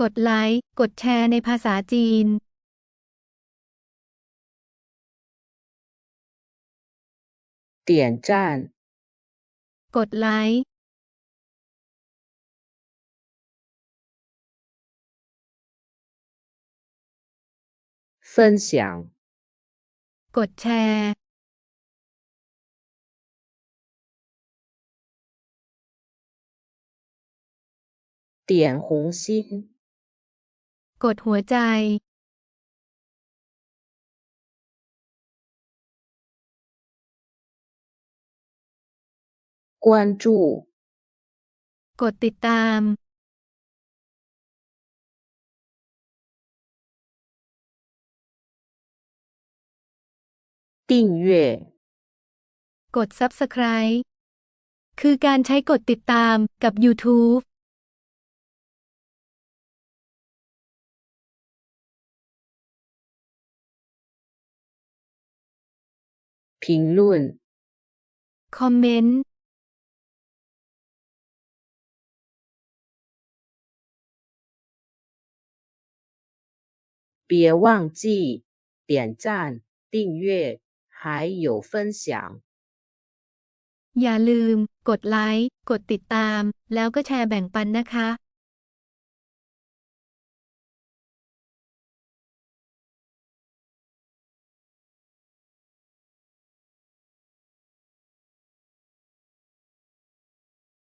กดไลค์ กดแชร์ในภาษาจีน 点赞、 กดไลค์ 分享、 กดแชร์ 点红心、 กดหัวใจกวนจูกดติดตาม ติงเย่กด Subscribe คือการใช้กดติดตามกับ YouTube 评论、 คอมเมนต์ 别忘记点赞、订阅还有分享。 อย่าลืม กดไลค์ กดติดตาม แล้วก็แชร์แบ่งปันนะคะ